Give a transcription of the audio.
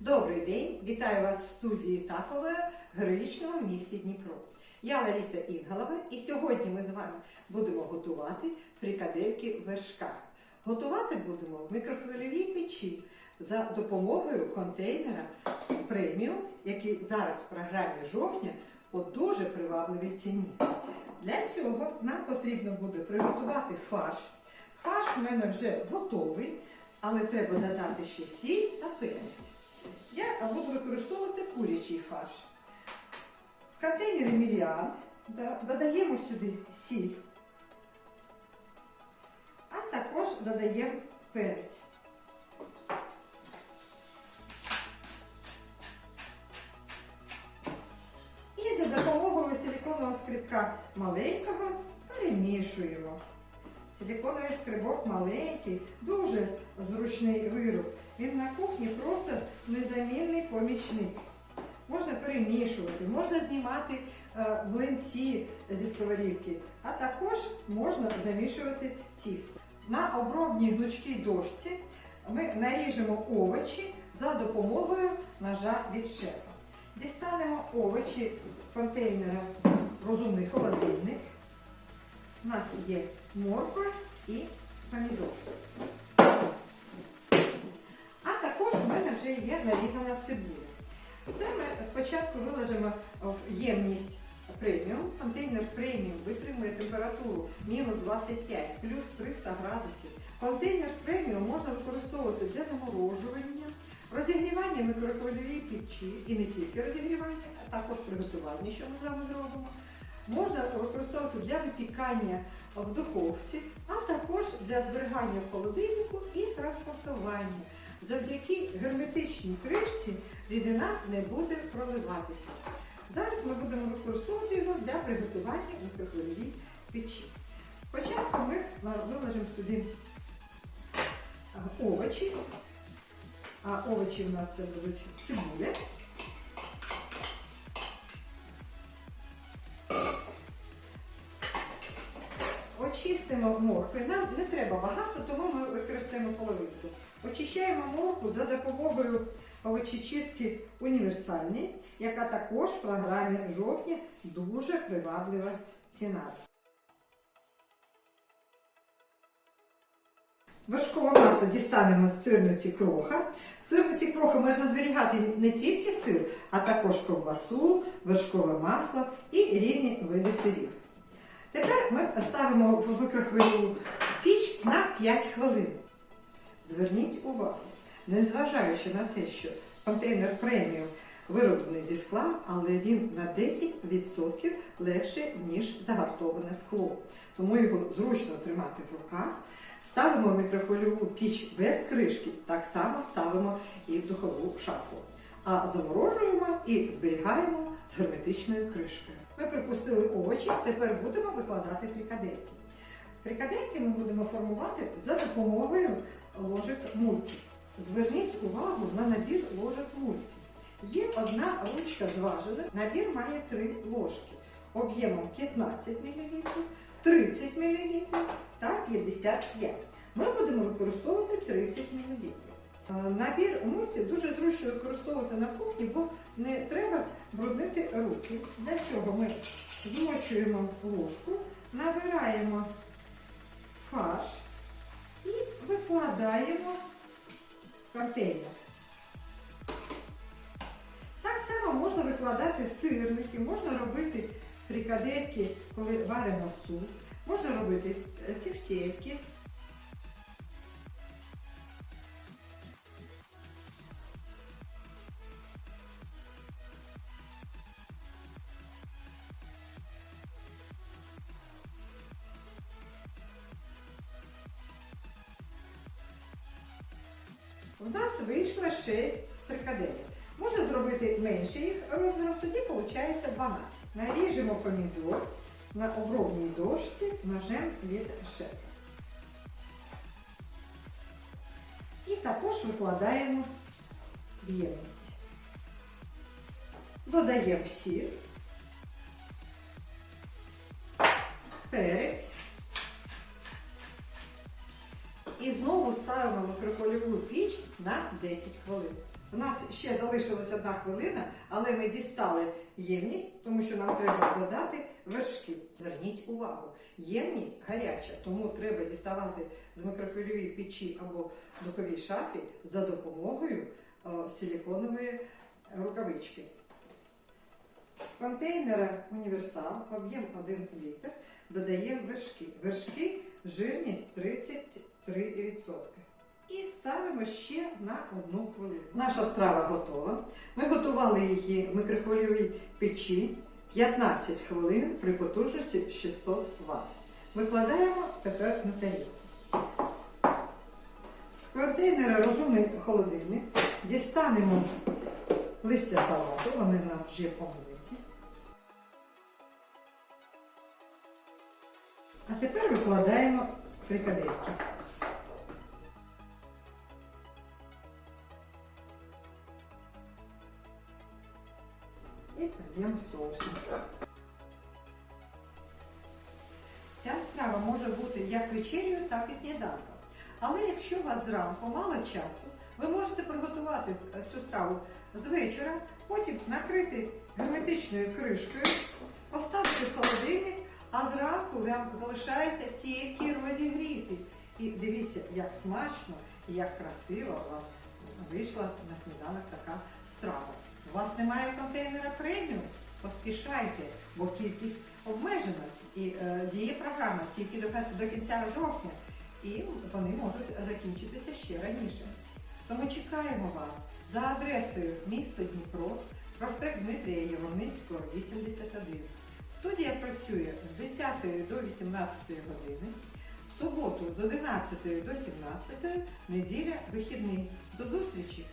Добрий день! Вітаю вас в студії Такової героїчному місті Дніпро. Я Лариса Інгалова і сьогодні ми з вами будемо готувати фрикадельки в вершках. Готувати будемо в мікрохвильовій печі за допомогою контейнера преміум, який зараз в програмі жовтня по дуже привабливій ціні. Для цього нам потрібно буде приготувати фарш. Фарш в мене вже готовий, але треба додати ще сіль та перець. Я буду використовувати курячий фарш. В контейнері міліан додаємо сюди сіль, а також додаємо перець. І за допомогою силіконового скрибка маленького перемішуємо. Силіконовий скрибок маленький, дуже зручний вироб. Він на кухні просто незамінний помічник. Можна перемішувати, можна знімати е, млинці зі сковорідки, а також можна замішувати тісто. На обробній гнучкій дошці ми наріжемо овочі за допомогою ножа від шефа. Дістанемо овочі з контейнера розумний холодильник. У нас є морква і помідор. А також у мене вже є нарізана цибуля. Все ми спочатку виложимо в ємність преміум. Контейнер преміум витримує температуру мінус 25, плюс 300 градусів. Контейнер преміум можна використовувати для заморожування, розігрівання мікрохвильовій печі і не тільки розігрівання, а також приготування, що ми з вами зробимо. Можна використовувати для випікання в духовці, а також для зберігання в холодильнику і транспортування. Завдяки герметичній кришці рідина не буде проливатися. Зараз ми будемо використовувати його для приготування в мікрохвильовій печі. Спочатку ми виложимо сюди овочі, а овочі у нас це будуть цибуля. Очистимо моркви. Нам не треба багато, тому ми використаємо половинку. Очищаємо моркву за допомогою овочечистки універсальної, яка також в програмі жовтня дуже приваблива ціна. Вершкове масло дістанемо з сирниці кроха. В сирниці кроха можна зберігати не тільки сир, а також ковбасу, вершкове масло і різні види сирів. Тепер ми ставимо в мікрохвильову піч на 5 хвилин. Зверніть увагу, незважаючи на те, що контейнер преміум вироблений зі скла, але він на 10% легше, ніж загартоване скло. Тому його зручно тримати в руках. Ставимо мікрохвильову піч без кришки, так само ставимо і в духову шафу. А заморожуємо і зберігаємо з герметичною кришкою. Ми припустили овочі, тепер будемо викладати фрикадельки. Фрикадельки ми будемо формувати за допомогою ложок мульті. Зверніть увагу на набір ложок мульті. Є одна ручка зважена, набір має три ложки об'ємом 15 мл, 30 мл та 55 Ми будемо використовувати 30 мл. Е, Набір мульті дуже зручно використовувати на кухні, бо не треба бруднити руки. Для цього ми змочуємо ложку, набираємо фарш і викладаємо контейнер. Так само можна викладати сирники, можна робити фрикадельки, коли варимо суп, можна робити тефтельки. У нас вийшло 6 фрикаделек. Можна зробити менше їх розміром, тоді виходить 12. Наріжемо помідор на обробній дошці ножем від шефа. І також викладаємо в ємність. Додаємо сіль, перець. І знову ставимо мікрохвильову піч на 10 хвилин. У нас ще залишилась одна хвилина, але ми дістали ємність, тому що нам треба додати вершки. Зверніть увагу, ємність гаряча, тому треба діставати з мікрохвильової печі або духовій шафі за допомогою е, силіконової рукавички. З контейнера універсал об'єм 1 літр додаємо вершки. Вершки жирність 33%. І ставимо ще на одну хвилину. Наша страва готова. Ми готували її в мікрохвильовій печі 15 хвилин при потужності 600 Вт. Викладаємо тепер на тарілку. З контейнера розумний холодильник дістанемо листя салату, вони в нас вже помиті. А тепер викладаємо фрикадельки. І проб'ємо соусом. Ця страва може бути як вечерю, так і сніданком. Але якщо у вас зранку мало часу, ви можете приготувати цю страву з вечора, потім накрити герметичною кришкою, поставити в холодильник, а зранку вам залишається тільки розігрітись. І дивіться, як смачно і як красиво у вас вийшла на сніданок така страва. У вас немає контейнера преміум? Поспішайте, бо кількість обмежена і е, діє програма тільки до, до кінця жовтня, і вони можуть закінчитися ще раніше. Тому чекаємо вас за адресою місто Дніпро, проспект Дмитрія Єворницького, 81. Студія працює з 10 до 18 години, в суботу з 11 до 17, неділя вихідний. До зустрічі!